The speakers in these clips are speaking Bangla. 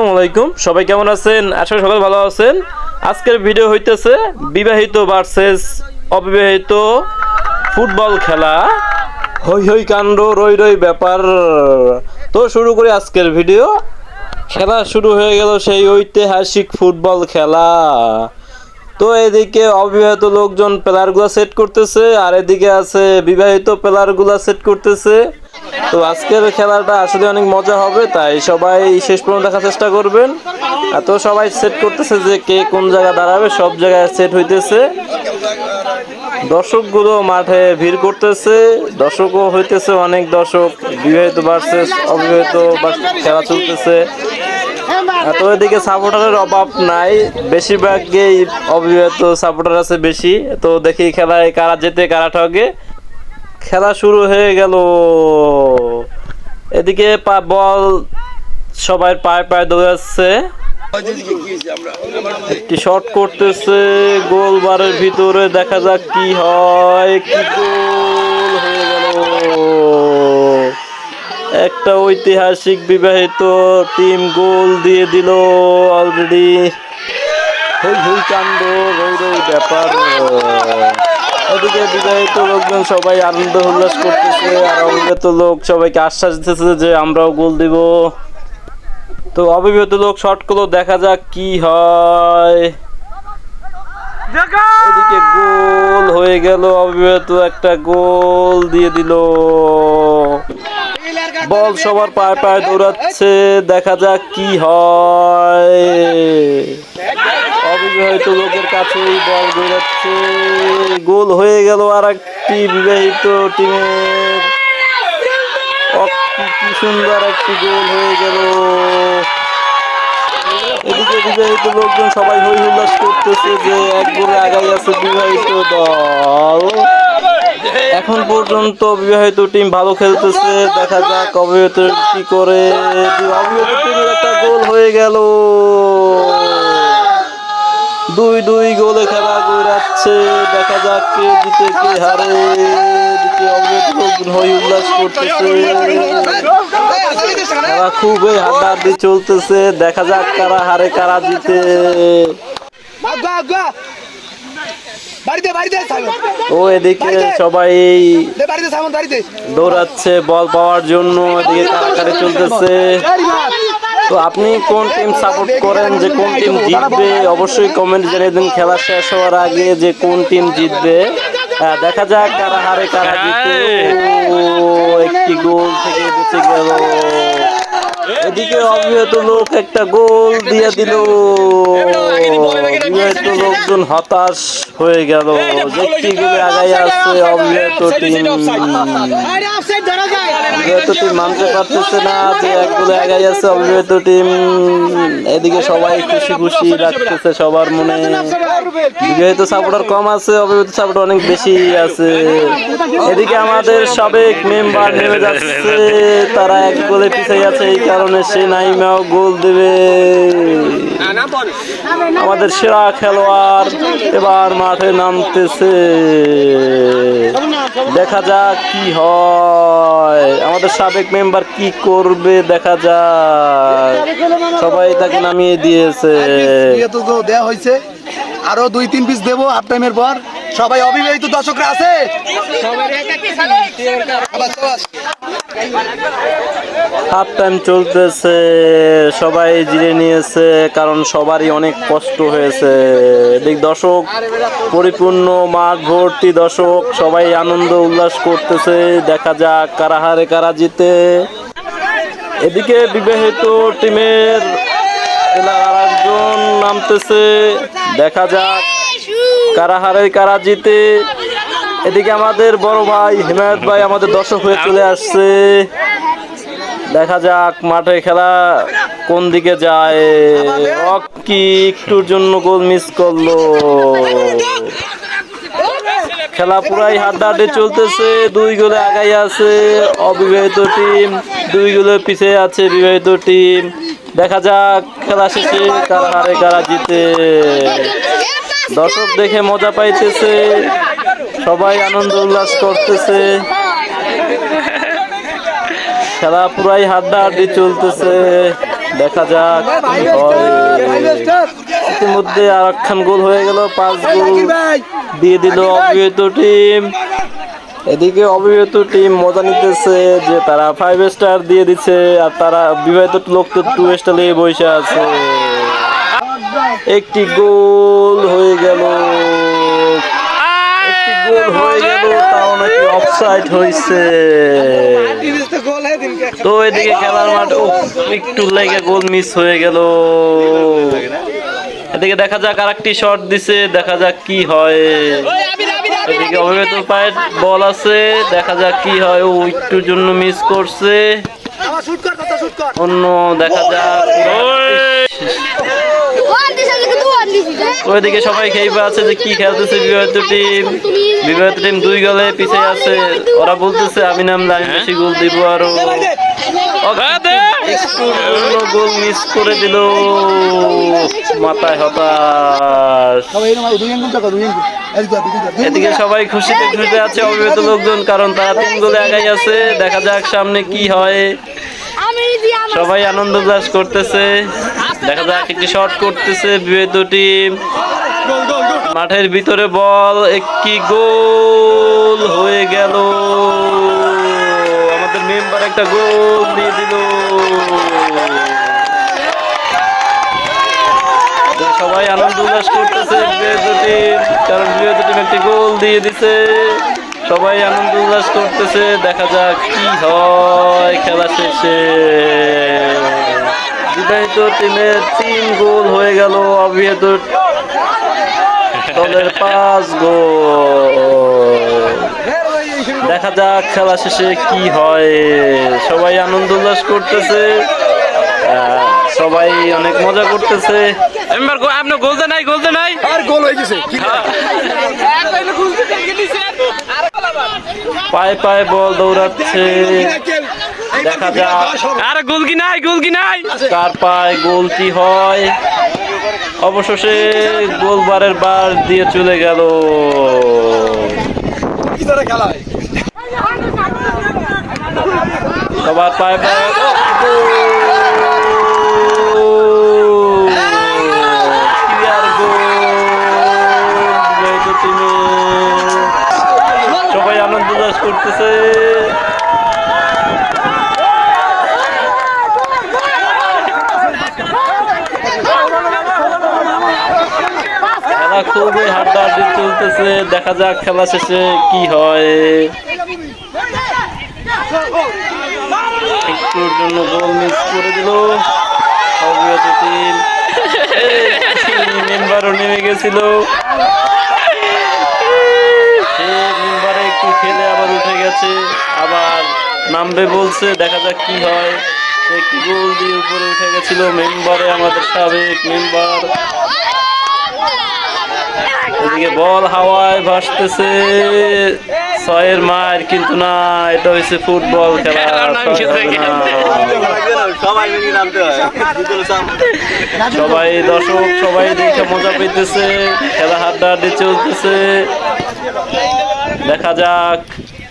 আসসালামু আলাইকুম। সবাই কেমন আছেন? আশা করি সবাই ভালো আছেন। আজকের ভিডিও হইতেছে বিবাহিত ভার্সেস অবিবাহিত ফুটবল খেলা। হই হই কাণ্ড রই রই ব্যাপার। তো শুরু করি আজকের ভিডিও। খেলা শুরু হয়ে গেল সেই ঐতিহাসিক ফুটবল খেলা। তো এদিকে অবিবাহিত লোকজন প্লেয়ারগুলো সেট করতেছে, আর এদিকে আছে বিবাহিত প্লেয়ারগুলো সেট করতেছে। তো আজকের খেলাটা আসলে অনেক মজা হবে, তাই সবাই শেষ পর্যন্ত দেখার চেষ্টা করবেন। আর তো সবাই সেট করতেছে যে কে কোন জায়গায় দাঁড়াবে, সব জায়গায় সেট হইতেছে। দর্শকগুলো মাঠে ভিড় করতেছে, দর্শকও হইতেছে, অনেক দর্শক বিবাহিত ভার্সেস অবিবাহিত ভার্সেস খেলা চলতেছে। তো এদিকে সাপোর্টারের অভাব নাই, বেশিরভাগই অবিবাহিত সাপোর্টার আছে বেশি। তো দেখি খেলায় কারা যেতে কারা ঠকে খেলা শুরু হয়ে গেল। এদিকে বল সবাই পায়ে পায়ে দৌড়াচ্ছে একটি শট করতেছে গোল বারের ভিতরে দেখা যাক কি হয়, কি গোল হয়ে গেল। একটা ঐতিহাসিক বিবাহিত টিম গোল দিয়ে দিল অলরেডি হই হই কাণ্ড রই রই ব্যাপার। ওদিকে বিবাহিত লোকজন সবাই আনন্দ উল্লাস করতেছে, আর অবিবাহিত লোক সবাইকে আশ্বাস দিতেছে যে আমরাও গোল দিব। তো অবিবাহিত লোক শর্ট করল, দেখা যাক কি হয়। এদিকে গোল হয়ে গেল অবিবাহিত একটা গোল দিয়ে দিল। বল সবার পায়ে পায়ে দৌড়াচ্ছে, দেখা যাক কি হয়। অবিবাহিত লোকের কাছেই বল দৌড়াচ্ছে গোল হয়ে গেল আর একটি বিবাহিত টিমের। কি- সুন্দর একটি গোল হয়ে গেল। এদিকে বিবাহিত লোকজন সবাই হই হুল্লাস করতেছে যে এক গোলে আগাই আছে বিবাহিত দল। এখন পর্যন্ত বিবাহিত টিম ভালো খেলতেছে। দেখা যাক অবিবাহিত কি করে। অবিবাহিত টিমের একটা গোল হয়ে গেল। দুই দুই গোলে খেলা গড়াচ্ছে দেখা যাক কে জিতে কে হারে লোকজন উল্লাস করতেছে খেলা খুবই হাড্ডাহাড্ডি চলতেছে দেখা যাক কারা হারে কারা জিতে ও এদিকে সবাই দৌড়াচ্ছে বল পাওয়ার জন্য এদিকে কারাকারি চলতেছে তো আপনি কোন টিম সাপোর্ট করেন যে কোন টিম জিতবে অবশ্যই কমেন্ট জানিয়ে দিন। খেলা শেষ হওয়ার আগে যে কোন টিম জিতবে। হ্যাঁ, দেখা যাক কারা হারে কারা জিতে। একটি গোল থেকে বেঁচে গেল। এদিকে অবিবাহিত লোক, একটা গোল দিয়ে দিল। অবিবাহিত লোকজন হতাশ হয়ে গেল। একটি গোলে আগাই আছে অবিবাহিত টিম। অবিবাহিত টিম মানতে পারতেছে না যে এক আগাই আছে অবিবাহিত টিম। এদিকে সবাই খুশি খুশি রাখতেছে সবার মনে। বিবাহিত সাপোর্টার কম আছে, অবিবাহিত সাপোর্টার অনেক বেশি আছে। এদিকে আমাদের সাবেক মেম্বার নেমে যাচ্ছে, তারা এক গোলে পিছিয়ে আছে, এই সে নাইমাও গোল দেবে। আমাদের সেরা খেলোয়াড় এবার মাঠে নামতেছে। দেখা যাক কি হয়। আমাদের সাবেক মেম্বার কি করবে দেখা যাক। সবাই তাকে নামিয়ে দিয়েছে। দেয়া হয়েছে। আরও দুই, তিন পিস দেবো হাফ টাইমের পর। সবাই অবিবাহিত দর্শকরা আছে? হাফ টাইম চলতেছে, সবাই জিরে নিয়েছে, কারণ সবারই অনেক কষ্ট হয়েছে। এদিক দর্শক, পরিপূর্ণ মাঠ ভর্তি দর্শক, সবাই আনন্দ উল্লাস করতেছে। দেখা যাক কারা হারে, কারা জিতে। এদিকে বিবাহিত টিমের একজন নামতেছে। দেখা যাক কারা হারে, কারা জিতে? এদিকে আমাদের বড় ভাই হিমায়ত ভাই আমাদের দর্শক হয়ে চলে আসছে। দেখা যাক মাঠে খেলা কোন দিকে যায়। কি একটুর জন্য গোল মিস করল। খেলা পুরাই হাড্ডাহাড্ডি চলতেছে, দুই গোলে আগাই আছে অবিবাহিত টিম, দুই গোলে পিছিয়ে আছে বিবাহিত টিম। দেখা যাক খেলা শেষে কারা হারে, কারা জিতে। দর্শক দেখে মজা পাইতেছে। সবাই আনন্দ উল্লাস করতেছে। খেলা পুরাই হাড্ডাহাড্ডি চলতেছে। দেখা যাক ইতিমধ্যে আর একখান গোল হয়ে গেল, পাঁচ গোল দিয়ে দিল অবিবাহিত টিম। এদিকে অবিবাহিত টিম মজা নিতেছে যে তারা ফাইভ স্টার দিয়ে দিচ্ছে, আর তারা বিবাহিত লোক তো টু স্টার বসে আছে। একটি গোল হয়ে গেল। একটি গোল হয়ে গেল তাও নাকি অফসাইড হয়েছে। তো এদিকে খেলার মাঠ একটু লেগে গোল মিস হয়ে গেল। এদিকে দেখা যাক আর একটি শট দিছে দেখা যাক কি হয়। এদিকে পায়ের বল আছে দেখা যাক কি হয় ও একটুর জন্য মিস করছে। অন্য দেখা যাক। ওইদিকে সবাই খেয়ে আছে যে কি খেলতেছে বিবাহিত টিম। বিবাহিত টিম দুই গলে পিছিয়ে আছে। ওরা বলতেছে, আমি নামলে আমি বেশি গোল দিব আরও। মাথায় হতাশ। এদিকে সবাই খুশিতে আছে লোকজন, কারণ তারা তিন গোলে আগাই আছে। দেখা যাক সামনে কি হয়। সবাই আনন্দ উল্লাস করতেছে। দেখা যাক, একটি শট করতেছে বিবাহিত টিম মাঠের ভিতরে বল, একটি গোল হয়ে গেল। আমাদের মেম্বার একটা গোল দিয়ে দিল। সবাই আনন্দ উল্লাস করতেছে বিবাহিত টিম কারণ বিবাহিত টিম একটি গোল দিয়ে দিছে। সবাই আনন্দ উল্লাস করতেছে, দেখা যাক কি হয়, খেলা শেষে। বিবাহিত টিমের তিন গোল হয়ে গেল অবিবাহিত দলের পাঁচ গোল। দেখা যাক খেলা শেষে কি হয়। সবাই আনন্দ উল্লাস করতেছে। সবাই অনেক মজা করতেছে। এবার গো- গোলতে নাই গোলতে নাই। আর গোল হয়ে গেছে। পায়ে পায়ে বল দৌড়াচ্ছে। দেখা যাক। আরে গোলকি নাই গোল কি নাই? কার পায় গোল কি হয়? অবশেষে গোলবারের বার দিয়ে চলে গেল। হয়? সবার পায় পায়ে ক্লিয়ার গোল বিজয়িত টিমে সবাই আনন্দ উল্লাস করতেছে খেলা খুবই হাড্ডাহাড্ডি চলতেছে, দেখা যাক খেলা শেষে কি হয়। জন্য গোল মিস করে দিল। নেমে গেছিল। মেম্বারে একটু খেলে আবার উঠে গেছে, আবার নামবে বলছে, দেখা যাক কি হয়। একটি গোল দিয়ে উপরে উঠে গেছিল, মেম্বারে আমাদের সাবেক মেম্বার। এদিকে বল হাওয়ায় ভাসতেছে। ছয়ের মার কিন্তু না এটা হচ্ছে ফুটবল খেলা। সবাই দর্শক সবাই দেখে মজা পেতেছে খেলা হাড্ডাহাড্ডি চলতেছে। দেখা যাক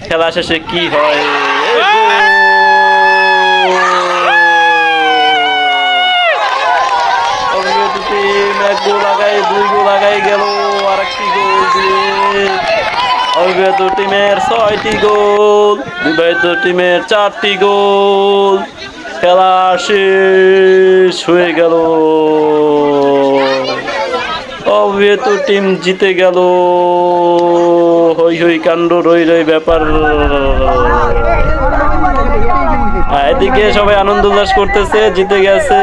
খেলা শেষে কি হয়। এক গোল গোল আর গোল দিয়ে। অবিবাহিত টিমের ছয়টি গোল বিবাহিত টিমের চারটি গোল। খেলা শেষ হয়ে গেল। অবিবাহিত টিম জিতে গেল। হই হই কাণ্ড, রই রই ব্যাপার। এদিকে সবাই আনন্দ উল্লাস করতেছে, জিতে গেছে।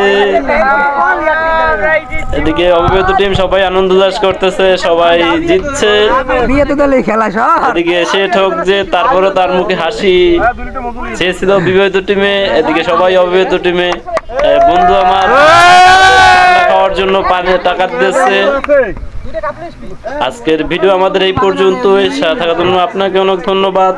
এদিকে অবিবাহিত টিম সবাই আনন্দ উল্লাস করতেছে সবাই জিতছে। বিয়েতে খেলা সব এদিকে সে ঠক যে তারপরে তার মুখে হাসি। সে ছিল বিবাহিত টিমে এদিকে সবাই অবিবাহিত টিমে। বন্ধু আমার খাওয়ার জন্য পানি টাকা দিতেছে। আজকের ভিডিও আমাদের এই পর্যন্ত থাকার জন্য আপনাকে অনেক ধন্যবাদ।